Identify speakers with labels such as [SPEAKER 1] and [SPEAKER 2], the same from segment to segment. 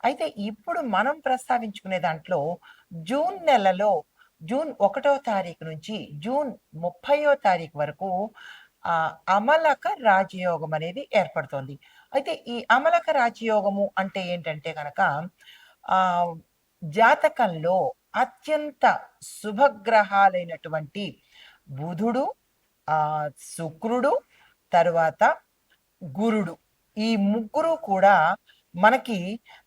[SPEAKER 1] అయితే ఇప్పుడు మనం ప్రస్తావించుకునే దాంట్లో జూన్ నెలలో జూన్ ఒకటో తారీఖు నుంచి జూన్ ముప్పయో తారీఖు వరకు అమలక రాజయోగం అనేది ఏర్పడుతోంది. అయితే ఈ అమలక రాజయోగము అంటే ఏంటంటే కనుక జాతకంలో అత్యంత శుభగ్రహాలైనటువంటి బుధుడు ఆ శుక్రుడు తరువాత గురుడు. ఈ ముగ్గురు కూడా మనకి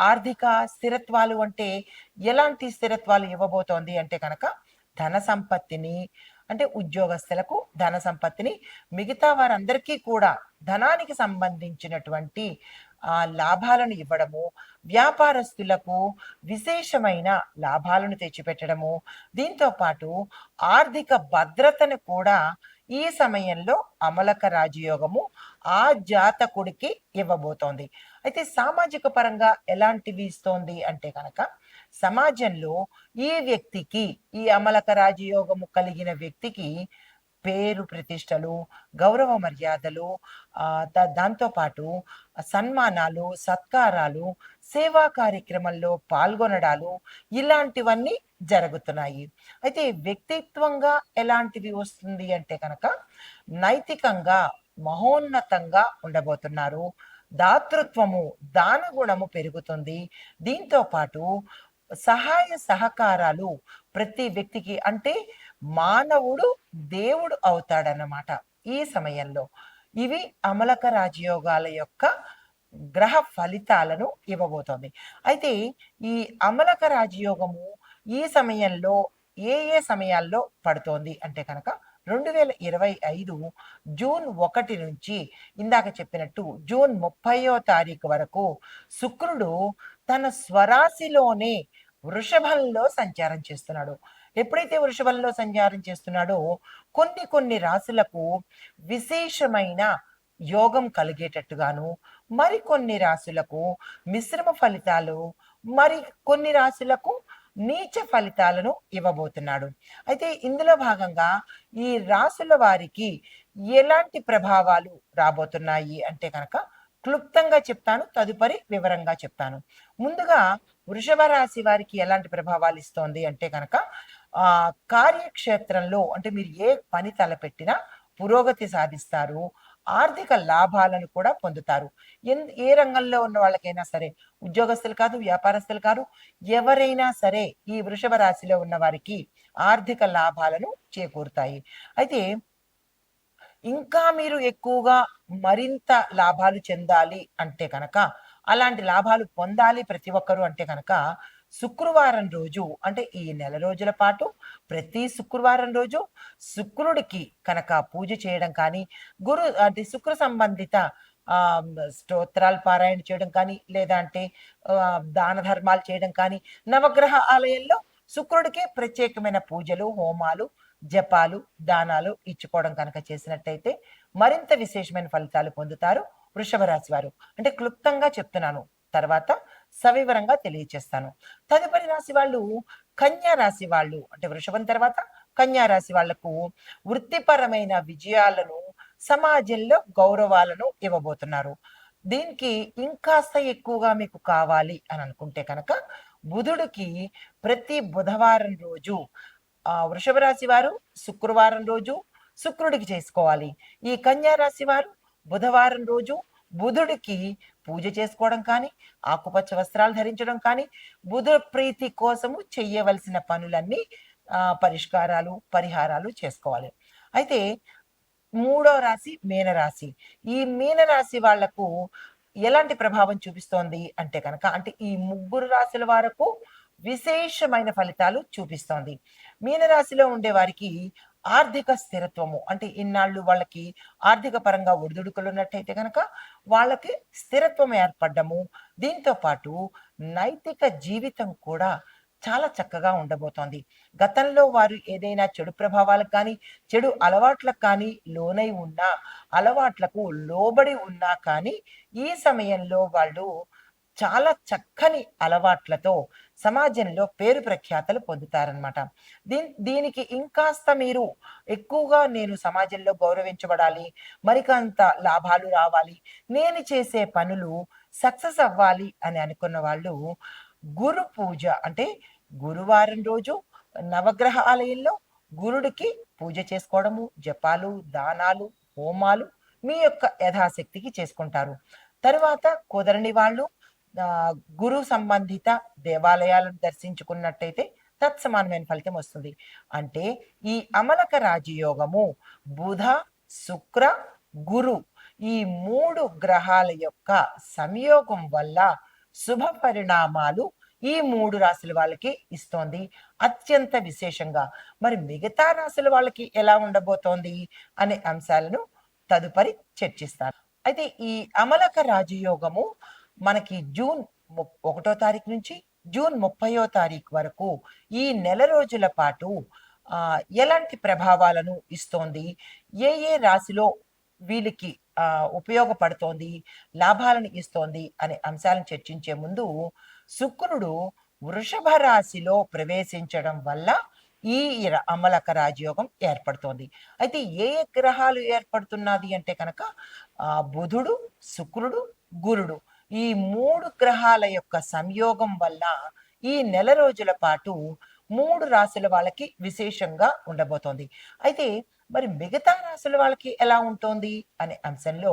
[SPEAKER 1] ఆర్థిక స్థిరత్వాలు అంటే ఎలాంటి స్థిరత్వాలు ఇవ్వబోతోంది అంటే కనుక ధన సంపత్తిని అంటే ఉద్యోగస్తులకు ధన సంపత్తిని మిగతా వారందరికీ కూడా ధనానికి సంబంధించినటువంటి ఆ లాభాలను ఇవ్వడము వ్యాపారస్తులకు విశేషమైన లాభాలను తెచ్చిపెట్టడము దీంతో పాటు ఆర్థిక భద్రతను కూడా ఈ సమయంలో అమలక రాజయోగము ఆ జాతకుడికి ఇవ్వబోతోంది. అయితే సామాజిక పరంగా ఎలాంటివి ఇస్తోంది అంటే కనుక సమాజంలో ఈ వ్యక్తికి ఈ అమలక రాజయోగము కలిగిన వ్యక్తికి పేరు ప్రతిష్టలు గౌరవ మర్యాదలు దాంతోపాటు సన్మానాలు సత్కారాలు సేవా కార్యక్రమంలో పాల్గొనడాలు ఇలాంటివన్నీ జరుగుతున్నాయి. అయితే వ్యక్తిత్వంగా ఎలాంటివి వస్తుంది అంటే కనుక నైతికంగా మహోన్నతంగా ఉండబోతున్నారు. దాతృత్వము దాన గుణము పెరుగుతుంది. దీంతో పాటు సహాయ సహకారాలు ప్రతి వ్యక్తికి అంటే మానవుడు దేవుడు అవుతాడన్నమాట ఈ సమయంలో. ఇవి అమలక రాజయోగాల యొక్క గ్రహ ఫలితాలను ఇవ్వబోతోంది. అయితే ఈ అమలక రాజయోగము ఈ సమయంలో ఏ ఏ సమయాల్లో పడుతోంది అంటే కనుక రెండు వేల ఇరవై ఐదు జూన్ ఒకటి నుంచి ఇందాక చెప్పినట్టు జూన్ ముప్పయో తారీఖు వరకు శుక్రుడు తన స్వరాశిలోనే వృషభంలో సంచారం చేస్తున్నాడు. ఎప్పుడైతే వృషభంలో సంచారం చేస్తున్నాడో కొన్ని కొన్ని రాశులకు విశేషమైన యోగం కలిగేటట్టుగాను మరికొన్ని రాశులకు మిశ్రమ ఫలితాలు మరి కొన్ని రాశులకు నీచ ఫలితాలను ఇవ్వబోతున్నాడు. అయితే ఇందులో భాగంగా ఈ రాశుల వారికి ఎలాంటి ప్రభావాలు రాబోతున్నాయి అంటే కనుక క్లుప్తంగా చెప్తాను తదుపరి వివరంగా చెప్తాను. ముందుగా వృషభ రాశి వారికి ఎలాంటి ప్రభావాలు ఇస్తోంది అంటే కనుక ఆ కార్యక్షేత్రంలో అంటే మీరు ఏ పని తలపెట్టినా పురోగతి సాధిస్తారు. ఆర్థిక లాభాలను కూడా పొందుతారు. ఎన్- ఏ రంగంలో ఉన్న వాళ్ళకైనా సరే ఉద్యోగస్తులు కాదు వ్యాపారస్తులు కాదు ఎవరైనా సరే ఈ వృషభ రాశిలో ఉన్న వారికి ఆర్థిక లాభాలను చేకూరుతాయి. అయితే ఇంకా మీరు ఎక్కువగా మరింత లాభాలు చెందాలి అంటే కనుక అలాంటి లాభాలు పొందాలి ప్రతి ఒక్కరూ అంటే కనుక శుక్రవారం రోజు అంటే ఈ నెల రోజుల పాటు ప్రతి శుక్రవారం రోజు శుక్రుడికి కనుక పూజ చేయడం కానీ గురు అంటే శుక్ర సంబంధిత స్తోత్రాలు పారాయణ చేయడం కానీ లేదా అంటే దాన ధర్మాలు చేయడం కానీ నవగ్రహ ఆలయంలో శుక్రుడికే ప్రత్యేకమైన పూజలు హోమాలు జపాలు దానాలు ఇచ్చుకోవడం కనుక చేసినట్టయితే మరింత విశేషమైన ఫలితాలు పొందుతారు వృషభ రాశి వారు. అంటే క్లుప్తంగా చెప్తున్నాను. తర్వాత సవివరంగా తెలియచేస్తాను. తదుపరి రాశి వాళ్ళు కన్యా రాశి వాళ్ళు అంటే వృషభం తర్వాత కన్యా రాశి వాళ్ళకు వృత్తిపరమైన విజయాలను సమాజంలో గౌరవాలను ఇవ్వబోతున్నారు. దీనికి ఇంకాస్త ఎక్కువగా మీకు కావాలి అని అనుకుంటే కనుక బుధుడికి ప్రతి బుధవారం రోజు ఆ వృషభ రాశి వారు శుక్రవారం రోజు శుక్రుడికి చేసుకోవాలి. ఈ కన్యా రాశి వారు బుధవారం రోజు బుధుడికి పూజ చేసుకోవడం కానీ ఆకుపచ్చ వస్త్రాలు ధరించడం కానీ బుధ ప్రీతి కోసము చెయ్యవలసిన పనులన్నీ పరిష్కారాలు పరిహారాలు చేసుకోవాలి. అయితే మూడో రాశి మీనరాశి. ఈ మీనరాశి వాళ్ళకు ఎలాంటి ప్రభావం చూపిస్తోంది అంటే కనుక అంటే ఈ ముగ్గురు రాశుల వరకు విశేషమైన ఫలితాలు చూపిస్తోంది. మీనరాశిలో ఉండే వారికి ఆర్థిక స్థిరత్వము. అంటే ఇన్నాళ్ళు వాళ్ళకి ఆర్థిక పరంగా ఒడిదుడుకులు ఉన్నట్టయితే కనుక వాళ్ళకి స్థిరత్వం ఏర్పడ్డము. దీంతో పాటు నైతిక జీవితం కూడా చాలా చక్కగా ఉండబోతోంది. గతంలో వారు ఏదైనా చెడు ప్రభావాలకు కానీ చెడు అలవాట్లకు కానీ లోనై ఉన్నా అలవాట్లకు లోబడి ఉన్నా కానీ ఈ సమయంలో వాళ్ళు చాలా చక్కని అలవాట్లతో సమాజంలో పేరు ప్రఖ్యాతలు పొందుతారనమాట దీ దీనికి ఇంకాస్త మీరు ఎక్కువగా నేను సమాజంలో గౌరవించబడాలి మరికంత లాభాలు రావాలి నేను చేసే పనులు సక్సెస్ అవ్వాలి అని అనుకున్న వాళ్ళు గురు పూజ అంటే గురువారం రోజు నవగ్రహ ఆలయంలో గురుడికి పూజ చేసుకోవడము జపాలు దానాలు హోమాలు మీ యొక్క యథాశక్తికి చేసుకుంటారు. తరువాత కుదరని వాళ్ళు గురు సంబంధిత దేవాలయాలను దర్శించుకున్నట్టయితే తత్సమానమైన ఫలితం వస్తుంది. అంటే ఈ అమలక రాజయోగము బుధ శుక్ర గురు ఈ మూడు గ్రహాల యొక్క సంయోగం వల్ల శుభ పరిణామాలు ఈ మూడు రాశుల వాళ్ళకి ఇస్తోంది. అత్యంత విశేషంగా మరి మిగతా రాశుల వాళ్ళకి ఎలా ఉండబోతోంది అనే అంశాలను తదుపరి చర్చిస్తాను. అయితే ఈ అమలక రాజయోగము మనకి జూన్ ము- ఒకటో తారీఖు నుంచి జూన్ ముప్పయో తారీఖు వరకు ఈ నెల రోజుల పాటు ఎలాంటి ప్రభావాలను ఇస్తోంది? ఏ ఏ రాశిలో వీళ్ళకి ఉపయోగపడుతోంది? లాభాలను ఇస్తోంది? అనే అంశాలను చర్చించే ముందు శుక్రుడు వృషభ రాశిలో ప్రవేశించడం వల్ల ఈ ర- అమలక రాజయోగం ఏర్పడుతోంది. అయితే ఏ ఏ గ్రహాలు ఏర్పడుతున్నది అంటే కనుక బుధుడు శుక్రుడు గురుడు. ఈ మూడు గ్రహాల యొక్క సంయోగం వల్ల ఈ నెల రోజుల పాటు మూడు రాశుల వాళ్ళకి విశేషంగా ఉండబోతోంది. అయితే మరి మిగతా రాశుల వాళ్ళకి ఎలా ఉంటుంది అనే అంశంలో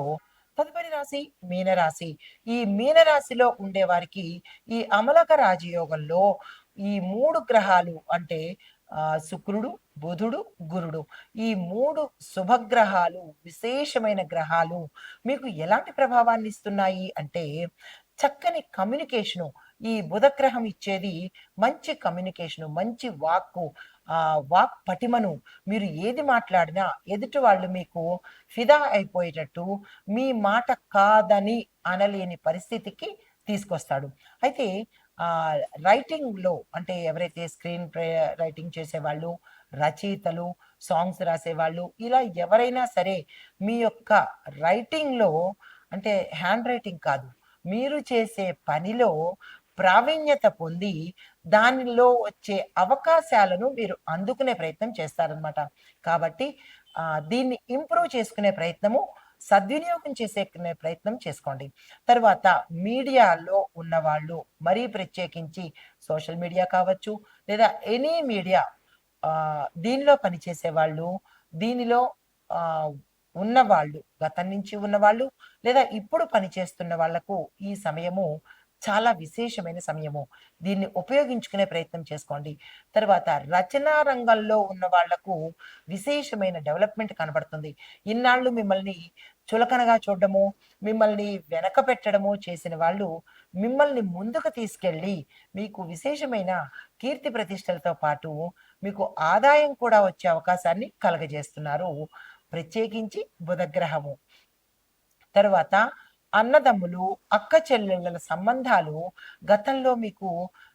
[SPEAKER 1] తదుపరి రాశి మీనరాశి. ఈ మీనరాశిలో ఉండే వారికి ఈ అమలక రాజయోగంలో ఈ మూడు గ్రహాలు అంటే శుక్రుడు బుధుడు గురుడు. ఈ మూడు శుభగ్రహాలు విశేషమైన గ్రహాలు మీకు ఎలాంటి ప్రభావాన్ని ఇస్తున్నాయి అంటే చక్కని కమ్యూనికేషను ఈ బుధగ్రహం ఇచ్చేది మంచి కమ్యూనికేషను మంచి వాక్కు ఆ వాక్ పటిమను. మీరు ఏది మాట్లాడినా ఎదుటి వాళ్ళు మీకు ఫిదా అయిపోయేటట్టు మీ మాట కాదని అనలేని పరిస్థితికి తీసుకొస్తాడు. అయితే రైటింగ్లో రైటింగ్లో అంటే ఎవరైతే స్క్రీన్ రైటింగ్ చేసేవాళ్ళు రచయితలు సాంగ్స్ రాసేవాళ్ళు ఇలా ఎవరైనా సరే మీ యొక్క రైటింగ్లో అంటే హ్యాండ్ రైటింగ్ కాదు మీరు చేసే పనిలో ప్రావీణ్యత పొంది దానిలో వచ్చే అవకాశాలను మీరు అందుకునే ప్రయత్నం చేస్తారనమాట కాబట్టి దీన్ని ఇంప్రూవ్ చేసుకునే ప్రయత్నము సద్వినియోగం చేసే ప్రయత్నం చేసుకోండి. తర్వాత మీడియాలో ఉన్న వాళ్ళు మరీ ప్రత్యేకించి సోషల్ మీడియా కావచ్చు లేదా ఎనీ మీడియా దీనిలో పనిచేసే వాళ్ళు, దీనిలో ఉన్నవాళ్ళు, గతం నుంచి ఉన్నవాళ్ళు లేదా ఇప్పుడు పనిచేస్తున్న వాళ్ళకు ఈ సమయము చాలా విశేషమైన సమయము. దీన్ని ఉపయోగించుకునే ప్రయత్నం చేసుకోండి. తర్వాత రచనా రంగంలో ఉన్న వాళ్ళకు విశేషమైన డెవలప్‌మెంట్ కనబడుతుంది. ఇన్నాళ్ళు మిమ్మల్ని చులకనగా చూడడము, మిమ్మల్ని వెనక పెట్టడము చేసిన వాళ్ళు మిమ్మల్ని ముందుకు తీసుకెళ్ళి మీకు విశేషమైన కీర్తి ప్రతిష్టలతో పాటు మీకు ఆదాయం కూడా వచ్చే అవకాశాన్ని కలగజేస్తున్నారు. ప్రత్యేకించి బుధగ్రహము. తర్వాత అన్నదమ్ములు, అక్క చెల్లెళ్ళ సంబంధాలు గతంలో మీకు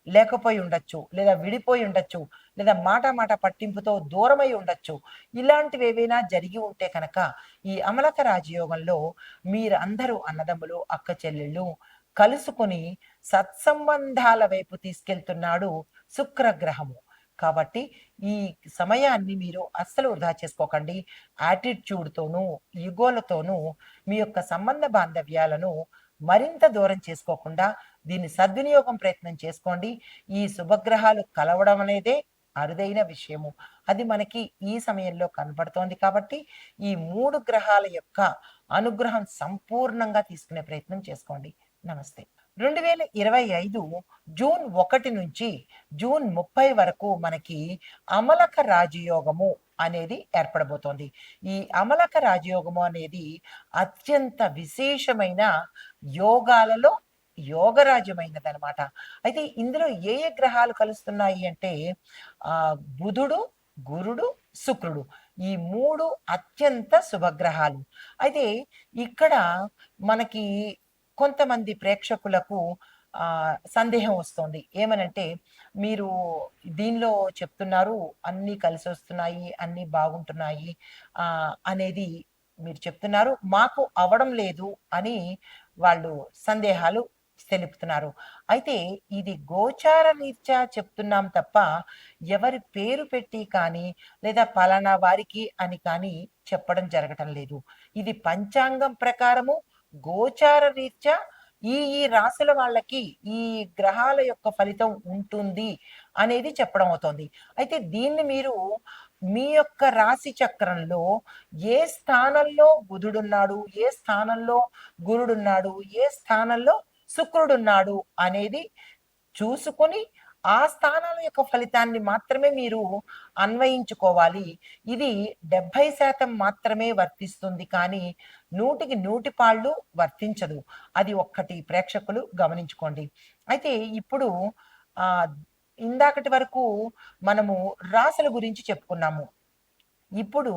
[SPEAKER 1] లేకపోయి ఉండొచ్చు. లేదా విడిపోయి ఉండొచ్చు. లేదా మాట మాట పట్టింపుతో దూరమై ఉండొచ్చు. ఇలాంటివేవైనా జరిగి ఉంటే కనుక ఈ అమలక రాజయోగంలో మీరందరూ అన్నదమ్ములు, అక్క చెల్లెళ్ళు కలుసుకొని సత్సంబంధాల వైపు తీసుకెళ్తున్నాడు శుక్రగ్రహము. కాబట్టి ఈ సమయాన్ని మీరు అస్సలు వృధా చేసుకోకండి. యాటిట్యూడ్‌తోనూ, యుగోలతోనూ మీ యొక్క సంబంధ బాంధవ్యాలను మరింత దూరం చేసుకోకుండా దీన్ని సద్వినియోగం ప్రయత్నం చేసుకోండి. ఈ శుభగ్రహాలు కలవడం అనేదే అరుదైన విషయము. అది మనకి ఈ సమయంలో కనపడుతోంది కాబట్టి ఈ మూడు గ్రహాల యొక్క అనుగ్రహం సంపూర్ణంగా తీసుకునే ప్రయత్నం చేసుకోండి. నమస్తే. 2025 జూన్ ఒకటి నుంచి జూన్ 30 వరకు మనకి అమలక రాజయోగము అనేది ఏర్పడబోతోంది. ఈ అమలక రాజయోగము అనేది అత్యంత విశేషమైన యోగాలలో యోగరాజ్యమైనదనమాట. అయితే ఇందులో ఏ ఏ గ్రహాలు కలుస్తున్నాయి అంటే బుధుడు, గురుడు, శుక్రుడు. ఈ మూడు అత్యంత శుభగ్రహాలు. అయితే ఇక్కడ మనకి కొంతమంది ప్రేక్షకులకు సందేహం వస్తోంది. ఏమనంటే మీరు దీనిలో చెప్తున్నారు అన్నీ కలిసి వస్తున్నాయి అన్నీ బాగుంటున్నాయి అనేది మీరు చెప్తున్నారు. మాకు అవడం లేదు అని వాళ్ళు సందేహాలు తెలుపుతున్నారు. అయితే ఇది గోచార రీత్యా చెప్తున్నాం తప్ప ఎవరి పేరు పెట్టి కానీ లేదా పలానా వారికి అని కానీ చెప్పడం జరగటం లేదు. ఇది పంచాంగం ప్రకారము గోచార రీత్యా ఈ ఈ రాశుల వాళ్ళకి ఈ గ్రహాల యొక్క ఫలితం ఉంటుంది అనేది చెప్పడం అవుతుంది. అయితే దీన్ని మీరు మీ యొక్క రాశి చక్రంలో ఏ స్థానంలో బుధుడున్నాడు, ఏ స్థానంలో గురుడున్నాడు, ఏ స్థానంలో శుక్రుడున్నాడు అనేది చూసుకొని ఆ స్థానాల యొక్క ఫలితాన్ని మాత్రమే మీరు అన్వయించుకోవాలి. ఇది 70% మాత్రమే వర్తిస్తుంది కానీ నూటికి నూటి పాళ్ళు వర్తించదు. అది ఒక్కటి ప్రేక్షకులు గమనించుకోండి. అయితే ఇప్పుడు ఆ ఇందాకటి వరకు మనము రాసుల గురించి చెప్పుకున్నాము. ఇప్పుడు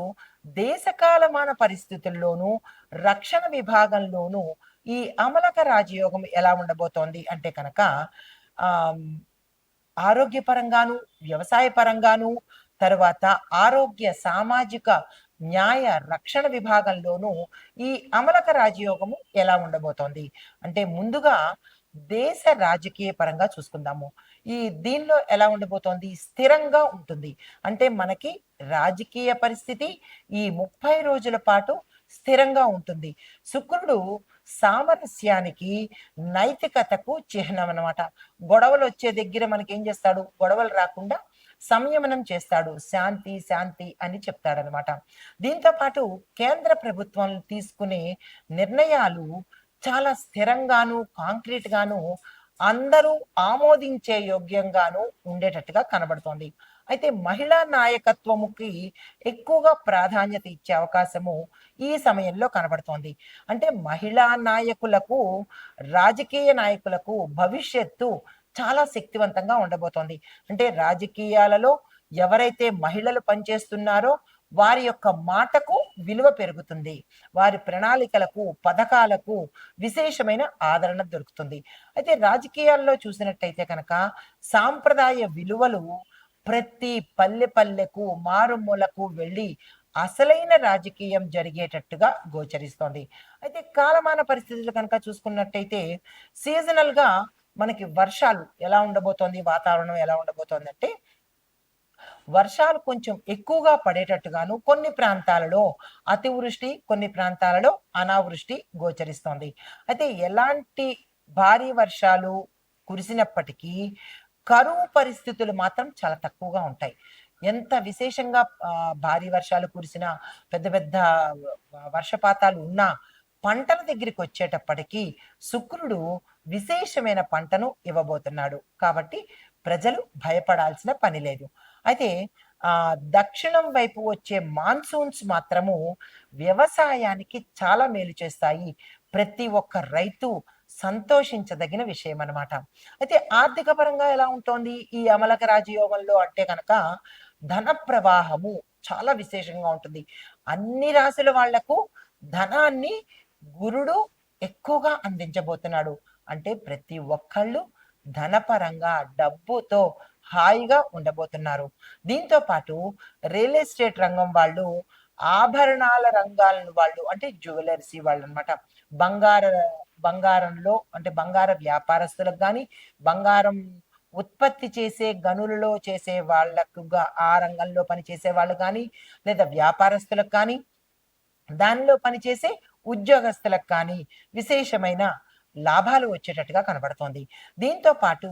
[SPEAKER 1] దేశకాలమాన పరిస్థితుల్లోనూ, రక్షణ విభాగంలోనూ ఈ అమలక రాజయోగం ఎలా ఉండబోతోంది అంటే కనుక ఆరోగ్యపరంగాను, వ్యవసాయ పరంగాను, తర్వాత ఆరోగ్య, సామాజిక, న్యాయ, రక్షణ విభాగంలోనూ ఈ అమలక రాజయోగము ఎలా ఉండబోతోంది? అంటే ముందుగా దేశ రాజకీయ పరంగా చూసుకుందాము. ఈ దీనిలో ఎలా ఉండబోతోంది? స్థిరంగా ఉంటుంది. అంటే మనకి రాజకీయ పరిస్థితి ఈ 30 రోజుల పాటు స్థిరంగా ఉంటుంది. శుక్రుడు సామరస్యానికి, నైతికతకు చిహ్నం అన్నమాట. గొడవలొచ్చే దగ్గర మనకి ఏం చేస్తాడు? గొడవలు రాకుండా సంయమనం చేస్తాడు. శాంతి, శాంతి అని చెప్తాడనమాట. దీంతో పాటు కేంద్ర ప్రభుత్వం తీసుకునే నిర్ణయాలు చాలా స్థిరంగాను, కాంక్రీట్ గాను అందరూ ఆమోదించే యోగ్యంగాను ఉండేటట్టుగా కనబడుతోంది. అయితే మహిళా నాయకత్వముకి ఎక్కువగా ప్రాధాన్యత ఇచ్చే అవకాశము ఈ సమయంలో కనబడుతోంది. అంటే మహిళా నాయకులకు, రాజకీయ నాయకులకు భవిష్యత్తు చాలా శక్తివంతంగా ఉండబోతోంది. అంటే రాజకీయాలలో ఎవరైతే మహిళలు పనిచేస్తున్నారో వారి యొక్క మాటకు విలువ పెరుగుతుంది. వారి ప్రణాళికలకు, పథకాలకు విశేషమైన ఆదరణ దొరుకుతుంది. అయితే రాజకీయాల్లో చూసినట్టయితే కనుక సాంప్రదాయ విలువలు ప్రతి పల్లె పల్లెకు, మారుమూలకు వెళ్ళి అసలైన రాజకీయం జరిగేటట్టుగా గోచరిస్తోంది. అయితే కాలమాన పరిస్థితులు కనుక చూసుకున్నట్టయితే సీజనల్‌గా మనకి వర్షాలు ఎలా ఉండబోతోంది? వాతావరణం ఎలా ఉండబోతోందంటే వర్షాలు కొంచెం ఎక్కువగా పడేటట్టుగాను కొన్ని ప్రాంతాలలో అతివృష్టి, కొన్ని ప్రాంతాలలో అనావృష్టి గోచరిస్తోంది. అయితే ఎలాంటి భారీ వర్షాలు కురిసినప్పటికీ కరువు పరిస్థితులు మాత్రం చాలా తక్కువగా ఉంటాయి. ఎంత విశేషంగా భారీ వర్షాలు కురిసినా పెద్ద పెద్ద వర్షపాతాలు ఉన్నా పంటల దగ్గరికి వచ్చేటప్పటికీ శుక్రుడు విశేషమైన పంటను ఇవ్వబోతున్నాడు. కాబట్టి ప్రజలు భయపడాల్సిన పని లేదు. అయితే ఆ దక్షిణం వైపు వచ్చే మాన్సూన్స్ మాత్రము వ్యవసాయానికి చాలా మేలు చేస్తాయి. ప్రతి ఒక్క రైతు సంతోషించదగిన విషయం అన్నమాట అయితే ఆర్థిక పరంగా ఎలా ఉంటుంది? ఈ అమలక రాజయోగంలో అంటే కనుక ధన ప్రవాహము చాలా విశేషంగా ఉంటుంది. అన్ని రాశుల వాళ్ళకు ధనాన్ని గురుడు ఎక్కువగా అందించబోతున్నాడు. అంటే ప్రతి ఒక్కళ్ళు ధనపరంగా డబ్బుతో హాయిగా ఉండబోతున్నారు. దీంతో పాటు రియల్ ఎస్టేట్ రంగం వాళ్ళు ఆభరణాల రంగాలను వాళ్ళు అంటే జ్యువెలర్సీ వాళ్ళు అనమాట బంగార బంగారంలో అంటే బంగార వ్యాపారస్తులకు కానీ బంగారం ఉత్పత్తి చేసే గనులలో చేసే వాళ్ళకుగా ఆ రంగంలో పనిచేసే వాళ్ళు కానీ లేదా వ్యాపారస్తులకు కానీ దానిలో పనిచేసే ఉద్యోగస్తులకు కానీ విశేషమైన లాభాలు వచ్చేటట్టుగా కనబడుతోంది. దీంతో పాటు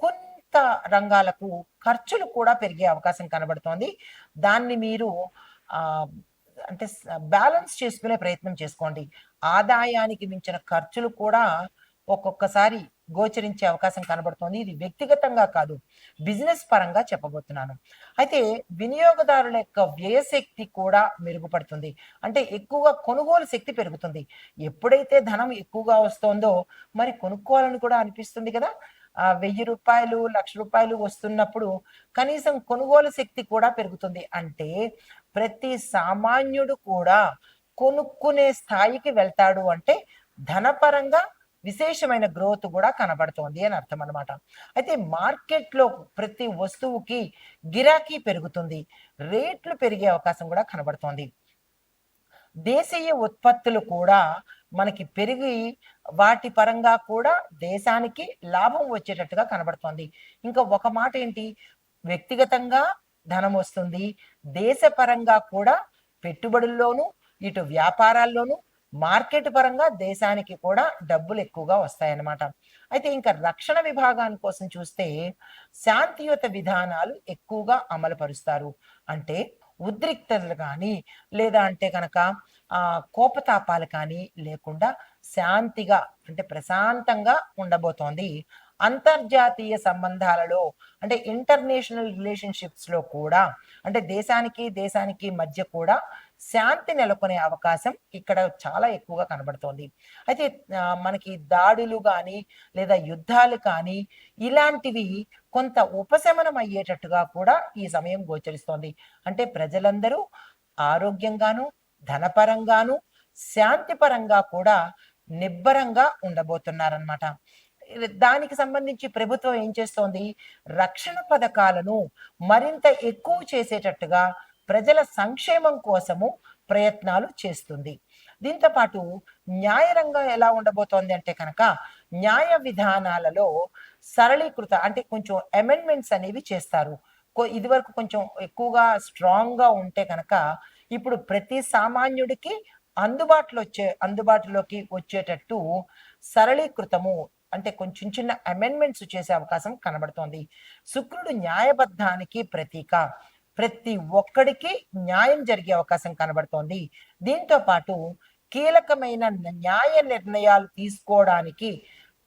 [SPEAKER 1] కొంత రంగాలకు ఖర్చులు కూడా పెరిగే అవకాశం కనబడుతోంది. దాన్ని మీరు అంటే బ్యాలెన్స్ చేసుకునే ప్రయత్నం చేసుకోండి. ఆదాయానికి మించిన ఖర్చులు కూడా ఒక్కొక్కసారి గోచరించే అవకాశం కనబడుతోంది. ఇది వ్యక్తిగతంగా కాదు బిజినెస్ పరంగా చెప్పబోతున్నాను. అయితే వినియోగదారుల యొక్క వ్యయశక్తి కూడా మెరుగుపడుతుంది. అంటే ఎక్కువగా కొనుగోలు శక్తి పెరుగుతుంది. ఎప్పుడైతే ధనం ఎక్కువగా వస్తోందో మరి కొనుక్కోవాలని కూడా అనిపిస్తుంది కదా. ఆ వెయ్యి రూపాయలు లక్ష రూపాయలు వస్తున్నప్పుడు కనీసం కొనుగోలు శక్తి కూడా పెరుగుతుంది. అంటే ప్రతి సామాన్యుడు కూడా కొనుక్కునే స్థాయికి వెళ్తాడు అంటే ధనపరంగా విశేషమైన గ్రోత్ కూడా కనబడుతోంది అని అర్థం అనమాట అయితే మార్కెట్లో ప్రతి వస్తువుకి గిరాకీ పెరుగుతుంది రేట్లు పెరిగే అవకాశం కూడా కనబడుతోంది. దేశీయ ఉత్పత్తులు కూడా మనకి పెరిగి వాటి పరంగా కూడా దేశానికి లాభం వచ్చేటట్టుగా కనబడుతోంది. ఇంకా ఒక మాట ఏంటి? వ్యక్తిగతంగా ధనం వస్తుంది దేశపరంగా కూడా పెట్టుబడుల్లోనూ ఇటు వ్యాపారాల్లోనూ మార్కెట్ పరంగా దేశానికి కూడా డబ్బులు ఎక్కువగా వస్తాయన్నమాట. అయితే ఇంకా రక్షణ విభాగాని కోసం చూస్తే శాంతియుత విధానాలు ఎక్కువగా అమలు పరుస్తారు అంటే ఉద్రిక్తతలు కానీ లేదా అంటే కనుక ఆ కోపతాపాలు కానీ లేకుండా శాంతిగా అంటే ప్రశాంతంగా ఉండబోతోంది. అంతర్జాతీయ సంబంధాలలో అంటే ఇంటర్నేషనల్ రిలేషన్షిప్స్లో కూడా అంటే దేశానికి దేశానికి మధ్య కూడా శాంతి నెలకొనే అవకాశం ఇక్కడ చాలా ఎక్కువగా కనబడుతోంది. అయితే మనకి దాడులు కానీ లేదా యుద్ధాలు కానీ ఇలాంటివి కొంత ఉపశమనం అయ్యేటట్టుగా కూడా ఈ సమయం గోచరిస్తోంది. అంటే ప్రజలందరూ ఆరోగ్యంగాను ధనపరంగాను శాంతిపరంగా కూడా నిబ్బరంగా ఉండబోతున్నారనమాట దానికి సంబంధించి ప్రభుత్వం ఏం చేస్తోంది? రక్షణ పథకాలను మరింత ఎక్కువ చేసేటట్టుగా ప్రజల సంక్షేమం కోసము ప్రయత్నాలు చేస్తుంది. దీంతో పాటు న్యాయ రంగం ఎలా ఉండబోతోంది అంటే కనుక న్యాయ విధానాలలో సరళీకృత అంటే కొంచెం అమెండ్మెంట్స్ అనేవి చేస్తారు. కొ- ఇదివరకు కొంచెం ఎక్కువగా స్ట్రాంగ్గా ఉంటే కనుక ఇప్పుడు ప్రతి సామాన్యుడికి అందుబాటులో వచ్చే అందుబాటులోకి వచ్చేటట్టు సరళీకృతము అంటే కొంచెం చిన్న అమెండ్మెంట్స్ చేసే అవకాశం కనబడుతోంది. శుక్రుడు న్యాయబద్ధానికి ప్రతీక. ప్రతి ఒక్కడికి న్యాయం జరిగే అవకాశం కనబడుతోంది. దీంతో పాటు కీలకమైన న్యాయ నిర్ణయాలు తీసుకోవడానికి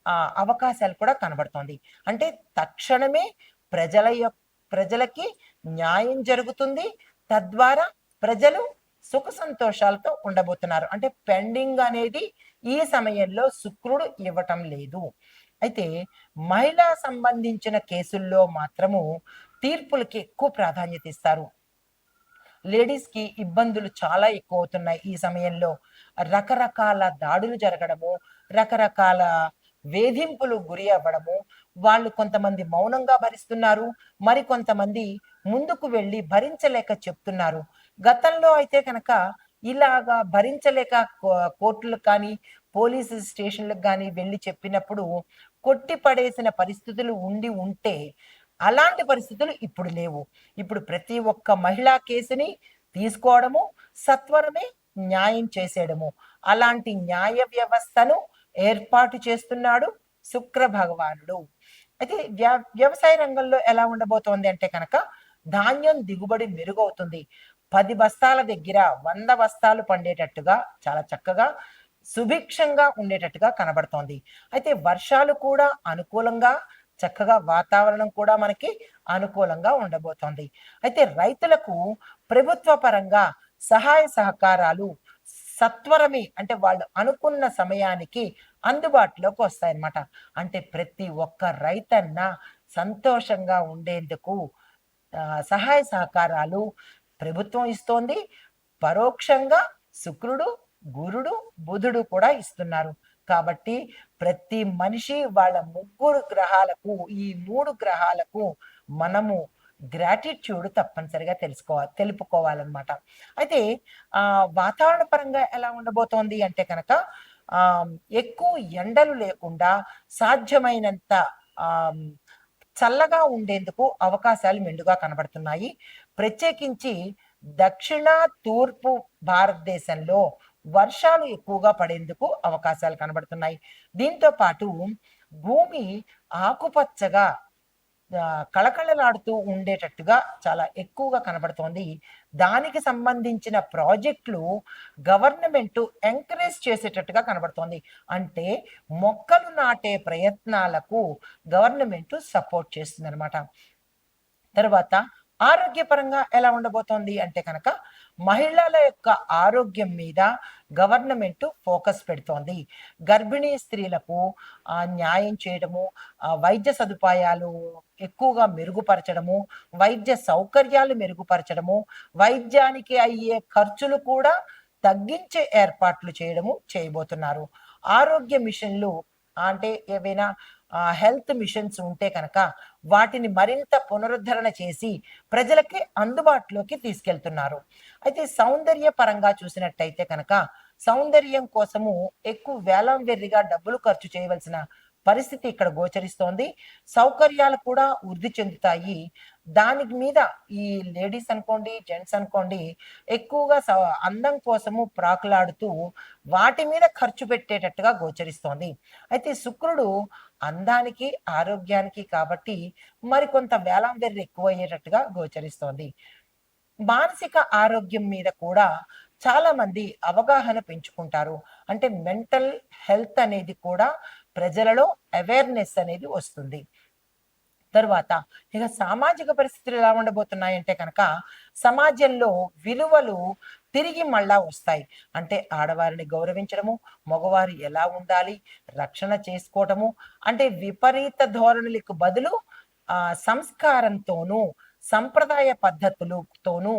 [SPEAKER 1] ఆ అవకాశాలు కూడా కనబడుతోంది. అంటే తక్షణమే ప్రజల యొక్క ప్రజలకి న్యాయం జరుగుతుంది. తద్వారా ప్రజలు సుఖ సంతోషాలతో ఉండబోతున్నారు. అంటే పెండింగ్ అనేది ఈ సమయంలో శుక్రుడు ఇవ్వటం లేదు. అయితే మహిళా సంబంధించిన కేసుల్లో మాత్రము తీర్పులకి ఎక్కువ ప్రాధాన్యత ఇస్తారు. లేడీస్కి ఇబ్బందులు చాలా ఎక్కువ అవుతున్నాయి ఈ సమయంలో. రకరకాల దాడులు జరగడము రకరకాల వేధింపులు గురి అవ్వడము వాళ్ళు కొంతమంది మౌనంగా భరిస్తున్నారు మరి కొంతమంది ముందుకు వెళ్ళి భరించలేక చెప్తున్నారు. గతంలో అయితే కనుక ఇలాగా భరించలేక కోర్టులకు కానీ పోలీసు స్టేషన్లకు కానీ వెళ్ళి చెప్పినప్పుడు కొట్టి పడేసిన పరిస్థితులు ఉండి ఉంటే అలాంటి పరిస్థితులు ఇప్పుడు లేవు. ఇప్పుడు ప్రతి ఒక్క మహిళా కేసుని తీసుకోవడము సత్వరమే న్యాయం చేసేయడము. అలాంటి న్యాయ వ్యవస్థను ఏర్పాటు చేస్తున్నాడు శుక్ర భగవానుడు. అయితే వ్య వ్యవసాయ రంగంలో ఎలా ఉండబోతోంది అంటే కనుక ధాన్యం దిగుబడి మెరుగవుతుంది. పది బస్తాల దగ్గర వంద బస్తాలు పండేటట్టుగా చాలా చక్కగా సుభిక్షంగా ఉండేటట్టుగా కనబడుతోంది. అయితే వర్షాలు కూడా అనుకూలంగా చక్కగా వాతావరణం కూడా మనకి అనుకూలంగా ఉండబోతోంది. అయితే రైతులకు ప్రభుత్వ పరంగా సహాయ సహకారాలు సత్వరమే అంటే వాళ్ళు అనుకున్న సమయానికి అందుబాటులోకి వస్తాయన్నమాట. అంటే ప్రతి ఒక్క రైతన్న సంతోషంగా ఉండేందుకు సహాయ సహకారాలు ప్రభుత్వం ఇస్తోంది. పరోక్షంగా శుక్రుడు గురుడు బుధుడు కూడా ఇస్తున్నారు. కాబట్టి ప్రతి మనిషి వాళ్ళ ముగ్గురు గ్రహాలకు ఈ మూడు గ్రహాలకు మనము గ్రాటిట్యూడ్ తప్పనిసరిగా తెలుసుకోవాలి తెలుపుకోవాలన్నమాట. అయితే ఆ వాతావరణ పరంగా ఎలా ఉండబోతోంది అంటే కనుక ఆ ఎక్కువ ఎండలు లేకుండా సాధ్యమైనంత ఆ చల్లగా ఉండేందుకు అవకాశాలు మెండుగా కనబడుతున్నాయి. ప్రత్యేకించి దక్షిణ తూర్పు భారతదేశంలో వర్షాలు ఎక్కువగా పడేందుకు అవకాశాలు కనబడుతున్నాయి. దీంతో పాటు భూమి ఆకుపచ్చగా కళకళలాడుతూ ఉండేటట్టుగా చాలా ఎక్కువగా కనబడుతోంది. దానికి సంబంధించిన ప్రాజెక్టులు గవర్నమెంట్ ఎంకరేజ్ చేసేటట్టుగా కనబడుతోంది. అంటే మొక్కలు నాటే ప్రయత్నాలకు గవర్నమెంట్ సపోర్ట్ చేస్తుంది అనమాట తర్వాత ఆరోగ్యపరంగా ఎలా ఉండబోతోంది అంటే కనుక మహిళల యొక్క ఆరోగ్యం మీద గవర్నమెంట్ ఫోకస్ పెడుతోంది. గర్భిణీ స్త్రీలకు న్యాయం చేయడము వైద్య సదుపాయాలు ఎక్కువగా మెరుగుపరచడము వైద్య సౌకర్యాలు మెరుగుపరచడము వైద్యానికి అయ్యే ఖర్చులు కూడా తగ్గించే ఏర్పాట్లు చేయడము చేయబోతున్నారు. ఆరోగ్య మిషన్లు అంటే ఏవైనా హెల్త్ మిషన్స్ ఉంటే కనుక వాటిని మరింత పునరుద్ధరణ చేసి ప్రజలకి అందుబాటులోకి తీసుకెళ్తున్నారు. అయితే సౌందర్య పరంగా చూసినట్టయితే కనుక సౌందర్యం కోసము ఎక్కువ వేలం వెర్రిగా డబ్బులు ఖర్చు చేయవలసిన పరిస్థితి ఇక్కడ గోచరిస్తోంది. సౌకర్యాలు కూడా వృద్ధి చెందుతాయి. దాని మీద ఈ లేడీస్ అనుకోండి జెంట్స్ అనుకోండి ఎక్కువగా అందం కోసము ప్రాకులాడుతూ వాటి మీద ఖర్చు పెట్టేటట్టుగా గోచరిస్తోంది. అయితే శుక్రుడు అందానికి ఆరోగ్యానికి కాబట్టి మరికొంత వేలం వెర్రి ఎక్కువయ్యేటట్టుగా గోచరిస్తోంది. మానసిక ఆరోగ్యం మీద కూడా చాలా మంది అవగాహన పెంచుకుంటారు. అంటే మెంటల్ హెల్త్ అనేది కూడా ప్రజలలో అవేర్నెస్ అనేది వస్తుంది. తర్వాత ఇక సామాజిక పరిస్థితులు ఎలా ఉండబోతున్నాయంటే కనుక సమాజంలో విలువలు తిరిగి మళ్ళా వస్తాయి. అంటే ఆడవారిని గౌరవించడము మగవారు ఎలా ఉండాలి రక్షణ చేసుకోవటము అంటే విపరీత ధోరణులకు బదులు ఆ సంస్కారంతోనూ సంప్రదాయ పద్ధతులతోనూ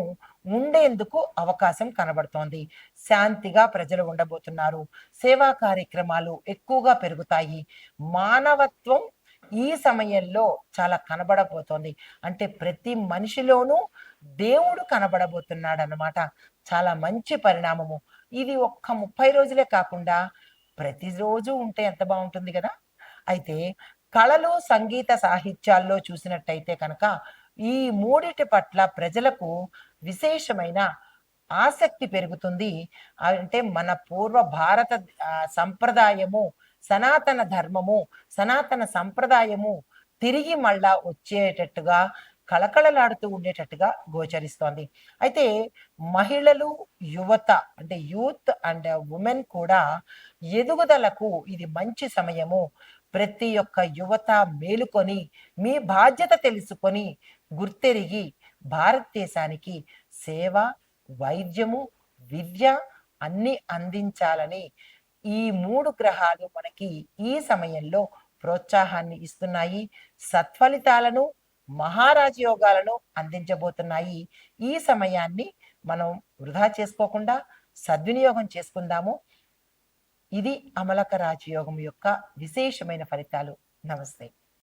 [SPEAKER 1] ఉండేందుకు అవకాశం కనబడుతోంది. శాంతిగా ప్రజలు ఉండబోతున్నారు. సేవా కార్యక్రమాలు ఎక్కువగా పెరుగుతాయి. మానవత్వం ఈ సమయంలో చాలా కనబడబోతోంది. అంటే ప్రతి మనిషిలోనూ దేవుడు కనబడబోతున్నాడు అన్నమాట చాలా మంచి పరిణామము. ఇది ఒక్క ముప్పై రోజులే కాకుండా ప్రతిరోజు ఉంటే ఎంత బాగుంటుంది కదా? అయితే కళలు సంగీత సాహిత్యాల్లో చూసినట్టయితే కనుక ఈ మూడిటి పట్ల ప్రజలకు విశేషమైన ఆసక్తి పెరుగుతుంది. అంటే మన పూర్వ భారత సంప్రదాయము సనాతన ధర్మము సనాతన సంప్రదాయము తిరిగి మళ్ళా వచ్చేటట్టుగా కళకళలాడుతూ ఉండేటట్టుగా గోచరిస్తోంది. అయితే మహిళలు యువత అంటే యూత్ అండ్ ఉమెన్ కూడా ఎదుగుదలకు ఇది మంచి సమయము. ప్రతి ఒక్క యువత మేలుకొని మీ బాధ్యత తెలుసుకొని గుర్తెరిగి భారతదేశానికి సేవ వైద్యము విద్య అన్ని అందించాలని ఈ మూడు గ్రహాలు మనకి ఈ సమయంలో ప్రోత్సాహాన్ని ఇస్తున్నాయి. సత్ఫలితాలను మహారాజ యోగాలను అందించబోతున్నాయి. ఈ సమయాన్ని మనం వృధా చేసుకోకుండా సద్వినియోగం చేసుకుందాము. ఇది అమలక రాజయోగం యొక్క విశేషమైన ఫలితాలు. నమస్తే.